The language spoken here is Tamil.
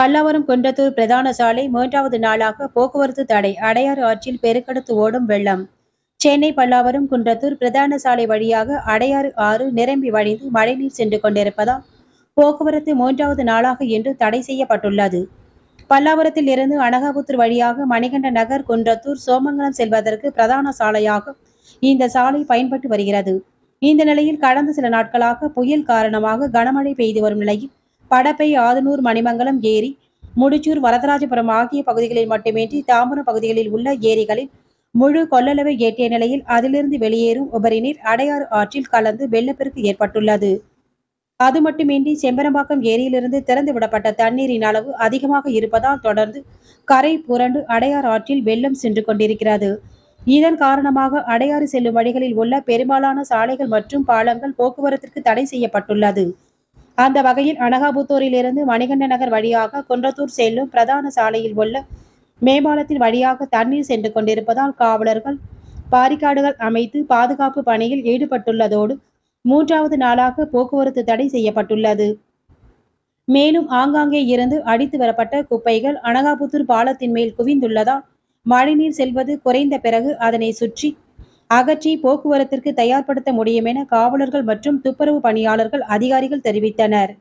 பல்லாவரம் குன்றத்தூர் பிரதான சாலை மூன்றாவது நாளாக போக்குவரத்து தடை. அடையாறு ஆற்றில் பெருக்கெடுத்து ஓடும் வெள்ளம். சென்னை பல்லாவரம் குன்றத்தூர் பிரதான சாலை வழியாக அடையாறு ஆறு நிரம்பி வழிந்து மழைநீர் சென்று கொண்டிருப்பதால் போக்குவரத்து மூன்றாவது நாளாக இன்று தடை செய்யப்பட்டுள்ளது. பல்லாவரத்தில் இருந்து அனகாபுத்தூர் வழியாக மணிகண்ட நகர் குன்றத்தூர் சோமங்கலம் செல்வதற்கு பிரதான சாலையாக இந்த சாலை பயன்பட்டு வருகிறது. இந்த நிலையில் கடந்த சில நாட்களாக புயல் காரணமாக கனமழை பெய்து வரும் நிலையில் படப்பை ஆதனூர் மணிமங்கலம் ஏரி முடிச்சூர் வரதராஜபுரம் ஆகிய பகுதிகளில் மட்டுமின்றி தாம்பரம் பகுதிகளில் உள்ள ஏரிகளில் முழு கொள்ளளவை எட்டிய நிலையில் அதிலிருந்து வெளியேறும் உபரி நீர் அடையாறு ஆற்றில் கலந்து வெள்ளப்பெருக்கு ஏற்பட்டுள்ளது. அது மட்டுமின்றி செம்பரம்பாக்கம் ஏரியிலிருந்து திறந்து விடப்பட்ட தண்ணீரின் அளவு அதிகமாக இருப்பதால் தொடர்ந்து கரை புரண்டு அடையாறு ஆற்றில் வெள்ளம் சென்று கொண்டிருக்கிறது. இதன் காரணமாக அடையாறு செல்லும் வழிகளில் உள்ள பெரும்பாலான சாலைகள் மற்றும் பாலங்கள் போக்குவரத்திற்கு தடை செய்யப்பட்டுள்ளது. அந்த வகையில் அனகாபுத்தூரிலிருந்து மணிகண்ட நகர் வழியாக குன்றத்தூர் செல்லும் பிரதான சாலையில் உள்ள மேம்பாலத்தின் வழியாக தண்ணீர் சென்று கொண்டிருப்பதால் காவலர்கள் பாரிகாடுகள் அமைத்து பாதுகாப்பு பணியில் ஈடுபட்டுள்ளதோடு மூன்றாவது நாளாக போக்குவரத்து தடை செய்யப்பட்டுள்ளது. மேலும் ஆங்காங்கே இருந்து அடித்து வரப்பட்ட குப்பைகள் அனகாபுத்தூர் பாலத்தின் மேல் குவிந்துள்ளதால் மழைநீர் செல்வது குறைந்த பிறகு அதனை சுற்றி அகற்றி போக்குவரத்திற்கு தயார்படுத்த முடியும் என காவலர்கள் மற்றும் துப்புரவு பணியாளர்கள் அதிகாரிகள் தெரிவித்தனர்.